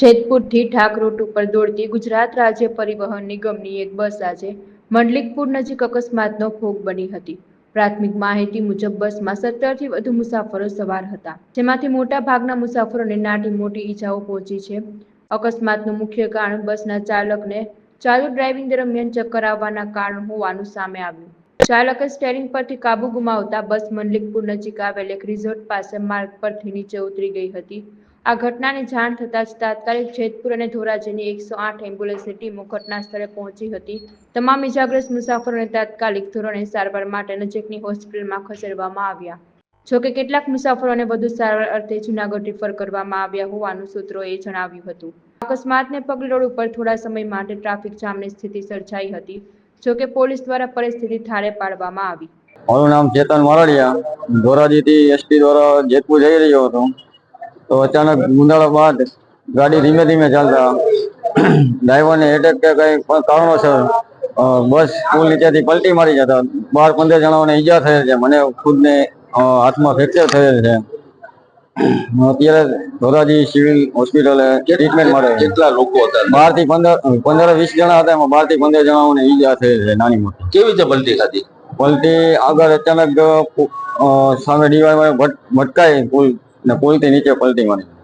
જેતપુરથી ઠાક route ઉપર દોડતી ગુજરાત રાજ્ય પરિવહન નિગમની એક બસ આજે મંડલિકપુર નજીક અકસ્માતનો ભોગ બની હતી. પ્રાથમિક માહિતી મુજબ બસમાં સત્તરથી વધુ મુસાફરો સવાર હતા. જેમાંથી મોટા ભાગના મુસાફરોને નાની મોટી ઈજાઓ પહોંચી છે. અકસ્માતનું મુખ્ય કારણ બસના ચાલકને ચાલુ ડ્રાઇવિંગ દરમિયાન ચક્કર આવવાના કારણ હોવાનું સામે આવ્યું. ચાલકે સ્ટેરિંગ પરથી કાબુ ગુમાવતા બસ મંડલિકપુર નજીક આવેલ એક રિઝોર્ટ પાસે માર્ગ પરથી નીચે ઉતરી ગઈ હતી. આ ઘટનાની જાણ થતાં જ તાત્કાલિક જેતપુર અને ધોરાજીની એકસો આઠ એમ્બ્યુલન્સની ટીમો ઘટના સ્થળે પહોંચી હતી. તમામ ઇજાગ્રસ્ત મુસાફરોને તાત્કાલિક ધોરણે સારવાર માટે નજીકની હોસ્પિટલમાં ખસેડવામાં આવ્યા. જોકે કેટલાક મુસાફરોને વધુ સારવાર અર્થે જૂનાગઢ રિફર કરવામાં આવ્યા હોવાનું સૂત્રોએ જણાવ્યું હતું. અકસ્માતને પગલે રોડ ઉપર થોડા સમય માટે ટ્રાફિક જામની સ્થિતિ સર્જાઈ હતી જોકે પોલીસ દ્વારા પરિસ્થિતિ થાળે પાડવામાં આવી. મારું નામ ચેતન મારડિયા. ધોરાજીથી એસટી દ્વારા જેતપુર જઈ રહ્યો હતો. તો અચાનક ગુંદાળા બાદ ગાડી ધીમે ધીમે ચાલતા. ડ્રાઈવરને એટેક કે કંઈ કારણોસર બસ પુલ નીચેથી પલટી મારી જતા. બાર પંદર જણાઓને ઈજા થયેલ છે. મને ખુદને હાથમાં ફ્રેક્ચર થયેલ છે. અત્યારે ધોરાજી સિવિલ હોસ્પિટલે ટ્રીટમેન્ટ મળે કેટલા લોકો હતા? બારથી પંદર પંદર વીસ જણા હતા. એમાં બારથી પંદર જણાઓને ઈજા થયેલ છે નાની મોટી. કેવી રીતે પલટી ખાધી પલટી આગળ અચાનક સામે ડીવાય ભટકાય પુલ ને પુલથી નીચે પલટી મારી